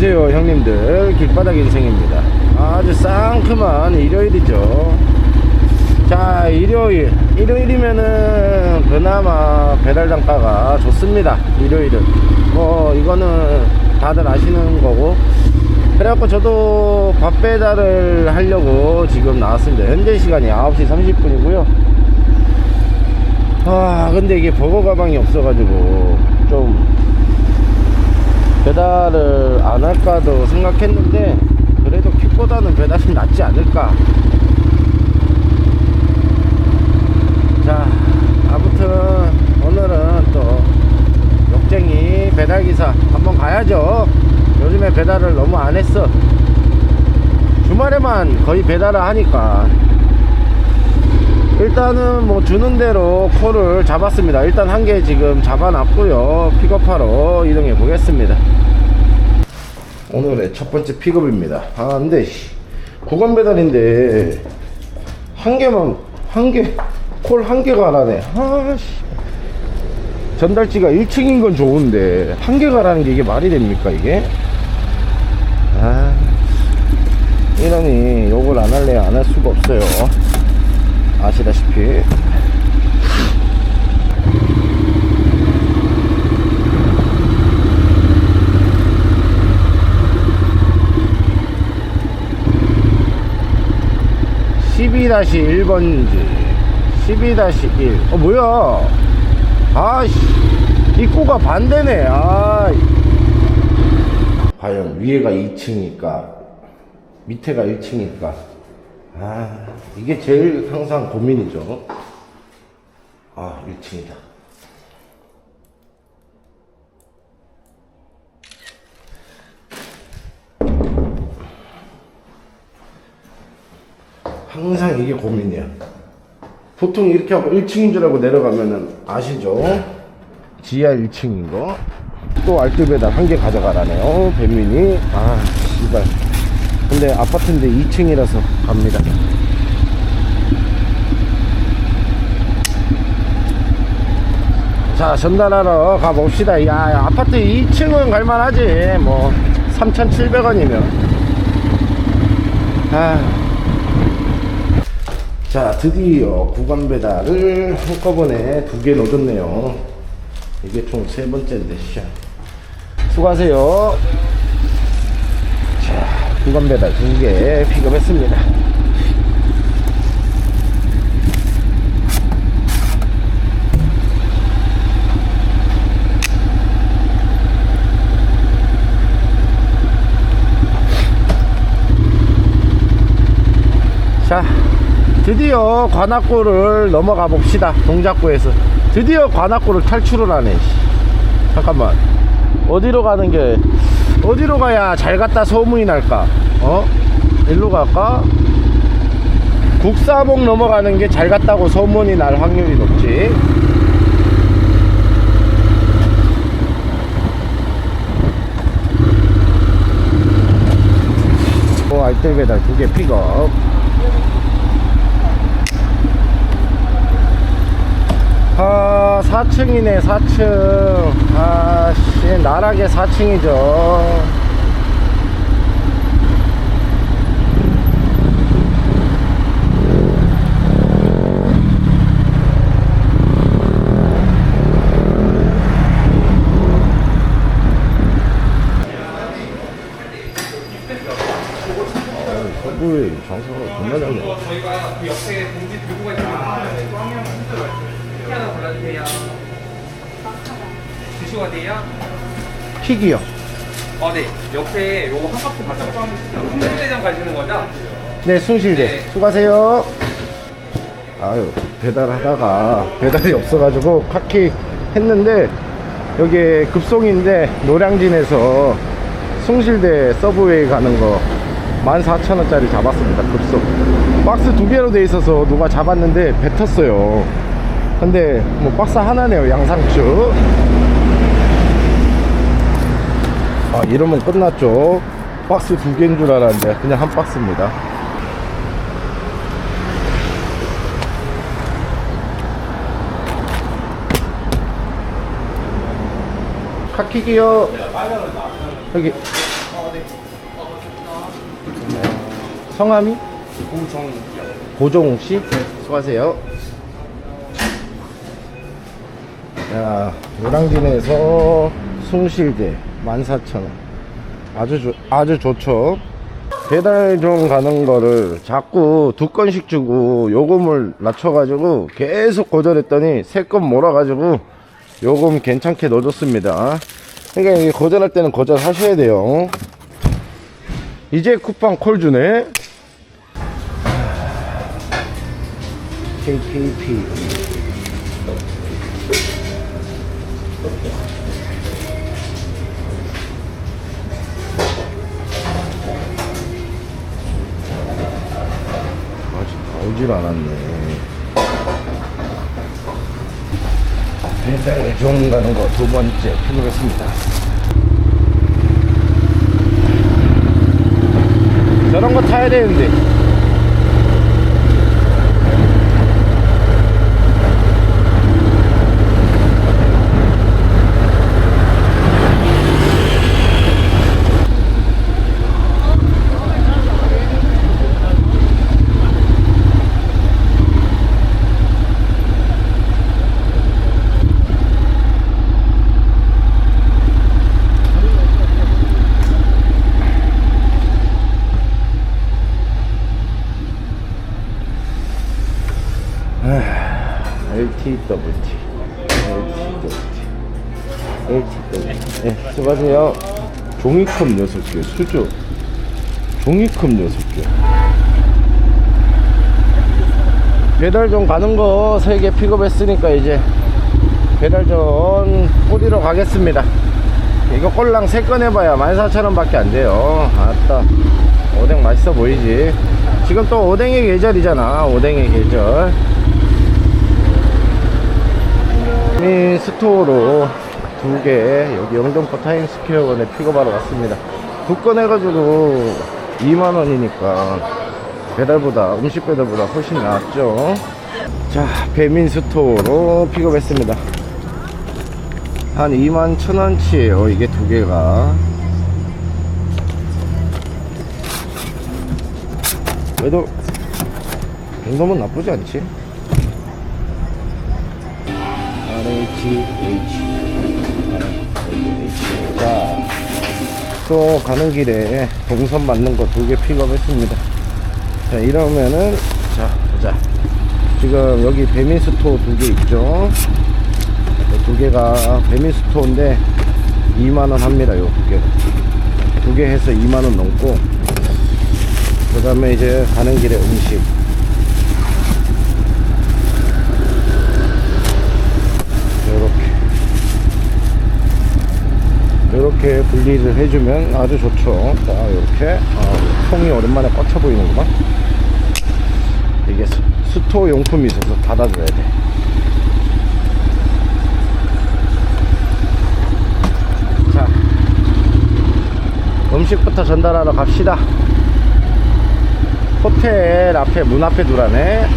안녕하세요 형님들. 길바닥 인생입니다. 아주 상큼한 일요일이죠. 자 일요일. 일요일이면은 그나마 배달 단가가 좋습니다 일요일은. 뭐 이거는 다들 아시는 거고. 그래갖고 저도 밥 배달을 하려고 지금 나왔습니다. 현재 시간이 9시 30분이고요. 아 근데 이게 버거 가방이 없어가지고 좀 배달을 안 할까도 생각했는데 그래도 킥보다는 배달이 낫지 않을까. 자 아무튼 오늘은 또 욕쟁이 배달기사 한번 가야죠. 요즘에 배달을 너무 안 했어. 주말에만 거의 배달을 하니까. 일단은 뭐 주는 대로 콜을 잡았습니다. 일단 한 개 지금 잡아놨고요. 픽업하러 이동해 보겠습니다 오늘의 첫 번째 픽업입니다. 아 근데 씨, 구간 배달인데 한 개만 한 개 콜 한 개가 하라네. 아 씨. 전달지가 1층인 건 좋은데 한 개 가 라는 게 이게 말이 됩니까 이게? 아 이러니 욕을 안 할래야 안 할 수가 없어요. 아시다시피 (12-1번지) (12-1) 어 뭐야? 아씨 입구가 반대네. 아 과연 위에가 2층일까? 밑에가 1층일까? 아, 이게 제일 항상 고민이죠. 아, 1층이다. 항상 이게 고민이야. 보통 이렇게 하고 1층인 줄 알고 내려가면은 아시죠? 지하 1층인 거. 또 알뜰배달 한 개 가져가라네요. 배민이. 아, 씨발. 근데 아파트인데 2층이라서 갑니다. 자, 전달하러 가봅시다. 야, 야, 아파트 2층은 갈만하지. 뭐, 3,700원이면. 아. 자, 드디어 구간 배달을 한꺼번에 두 개 넣어줬네요. 이게 총 세 번째인데, 씨. 수고하세요. 자, 구간 배달 두 개 픽업했습니다. 자, 드디어 관악구를 넘어가 봅시다. 동작구에서. 드디어 관악구를 탈출을 하네. 씨. 잠깐만. 어디로 가는 게, 어디로 가야 잘 갔다 소문이 날까? 어? 일로 갈까? 국사봉 넘어가는 게 잘 갔다고 소문이 날 확률이 높지. 오, 알뜰 배달 두 개 픽업. 아 4층이네 4층. 아씨 나락의 4층이죠 서부의 장소가 존나 작네 저희가 그 옆에 봉지 들고 가 있는 꽝이 하나 키 하나 골라주세요. 드시고 가세요. 킥이요 어, 네. 옆에 요거 한 박스 가져가. 홍대장 가시는 거죠? 네, 숭실대. 네. 수고하세요. 아유, 배달하다가 배달이 없어가지고 카키 했는데 여기 급송인데 노량진에서 숭실대 서브웨이 가는 거 14,000원짜리 잡았습니다. 급송. 박스 두 개로 돼 있어서 누가 잡았는데 뱉었어요. 근데 뭐 박스 하나네요. 양상추. 아, 이러면 끝났죠. 박스 두 개인 줄 알았는데 그냥 한 박스입니다. 카키기요. 여기. 성함이? 고정이요. 고종욱 씨? 수고하세요. 야, 노량진에서 숭실제 14,000원. 아주 좋, 아주 좋죠. 배달 좀 가는 거를 자꾸 두 건씩 주고 요금을 낮춰가지고 계속 거절했더니 세 건 몰아가지고 요금 괜찮게 넣어줬습니다. 그러니까 거절할 때는 거절하셔야 돼요. 이제 쿠팡 콜 주네. KKP 오질 않았네. 배달 좀 가는 거 두 번째 해보겠습니다. 저런 거 타야 되는데 LTWT 네, 수고하세요. 종이컵 6개 수저 종이컵 6개 배달 좀 가는 거 3개 픽업했으니까 이제 배달 좀 뿌리러 가겠습니다. 이거 꼴랑 3건 해봐야 14,000원 밖에 안 돼요. 아따 오뎅 맛있어 보이지? 지금 또 오뎅의 계절이잖아 오뎅의 계절. 이 스토어로 두 개 여기 영등포 타임스퀘어원에 픽업하러 왔습니다. 두 건 해가지고 2만원이니까 배달보다 음식 배달보다 훨씬 낫죠? 자 배민 스토어로 픽업했습니다. 한 2만 천원치에요 이게 두 개가. 그래도 이 정도면 나쁘지 않지? RHH 자, 또 가는 길에 동선 맞는 거 두 개 픽업했습니다. 자, 이러면은, 자, 보자. 지금 여기 배민스토어 두 개 있죠? 이두 개가 배민스토어인데 2만원 합니다, 요 두 개. 두 개 해서 2만원 넘고, 그 다음에 이제 가는 길에 음식. 이렇게 분리를 해주면 아주 좋죠 자 이렇게 아, 통이 오랜만에 꽉차 보이는구만 이게 스- 스토어 용품이 있어서 닫아줘야 돼 자, 음식부터 전달하러 갑시다. 호텔 앞에 문 앞에 두라네.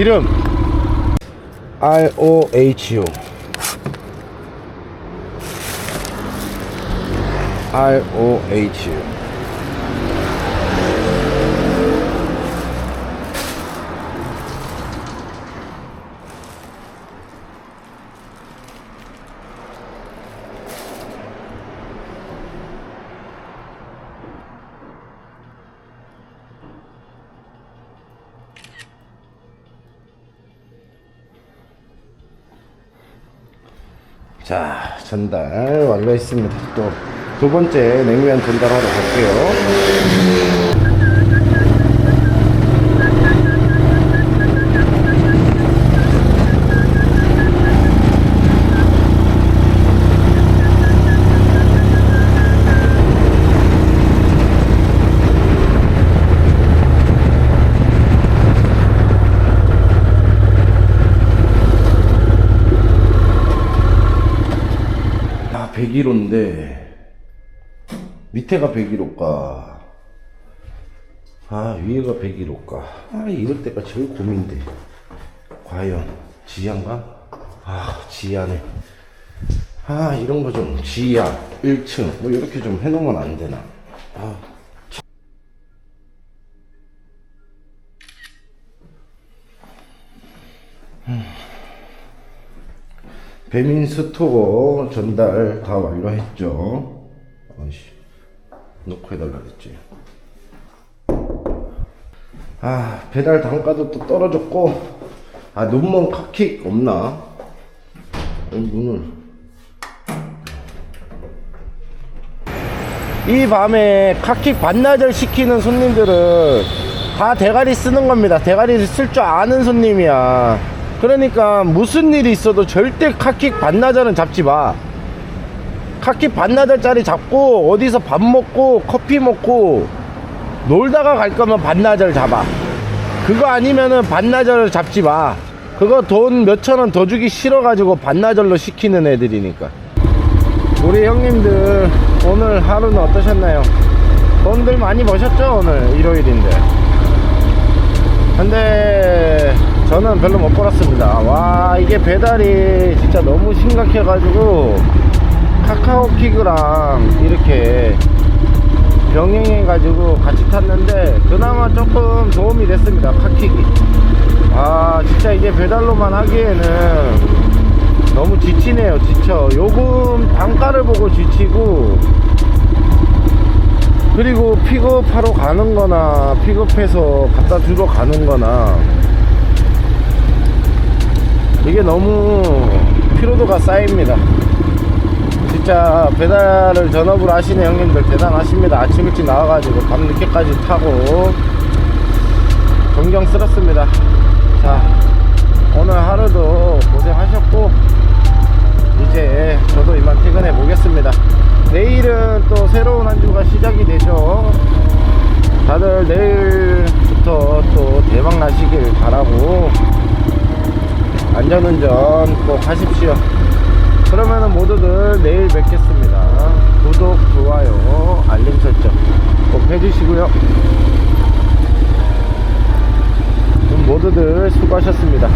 아 기름? R O 자, 전달 완료했습니다. 또 두 번째 냉면 전달하러 갈게요. 101호인데 밑에가 101호가 아 위에가 101호가 아 이럴 때가 제일 고민돼. 과연 지하인가? 아 지하네 아 이런 거 좀 지하 1층. 뭐 이렇게 좀 해놓으면 안 되나? 아 배민 스토어 전달 다 완료했죠. 어이씨, 놓고 해달라 그랬지. 아, 배달 단가도 또 떨어졌고, 아, 눈먼 컵킥 없나? 문을. 이 밤에 카킥 반나절 시키는 손님들은 다 대가리 쓰는 겁니다. 대가리를 쓸 줄 아는 손님이야. 그러니까 무슨 일이 있어도 절대 카킥 반나절은 잡지 마. 카킥 반나절짜리 잡고 어디서 밥 먹고 커피 먹고 놀다가 갈 거면 반나절 잡아. 그거 아니면은 반나절 잡지 마. 그거 돈 몇천 원 더 주기 싫어가지고 반나절로 시키는 애들이니까. 우리 형님들 오늘 하루는 어떠셨나요? 돈들 많이 버셨죠 오늘 일요일인데 근데 저는 별로 못 벌었습니다. 와 이게 배달이 진짜 너무 심각해 가지고 카카오킥이랑 이렇게 병행해 가지고 같이 탔는데 그나마 조금 도움이 됐습니다 카킥이. 아 진짜 이제 배달로만 하기에는 너무 지치네요 지쳐. 요금 단가를 보고 지치고 그리고 픽업하러 가는 거나 픽업해서 갖다 주러 가는 거나 이게 너무 피로도가 쌓입니다. 진짜 배달을 전업으로 하시는 형님들 대단하십니다. 아침 일찍 나와가지고 밤 늦게까지 타고 존경 스럽습니다. 자 오늘 하루도 고생하셨고 이제 저도 이만 퇴근해 보겠습니다. 내일은 또 새로운 한 주가 시작이 되죠. 다들 내일부터 또 대박 나시길 바라고 안전운전 꼭 하십시오. 그러면은 모두들 내일 뵙겠습니다. 구독 좋아요 알림 설정 꼭 해주시고요. 모두들 수고하셨습니다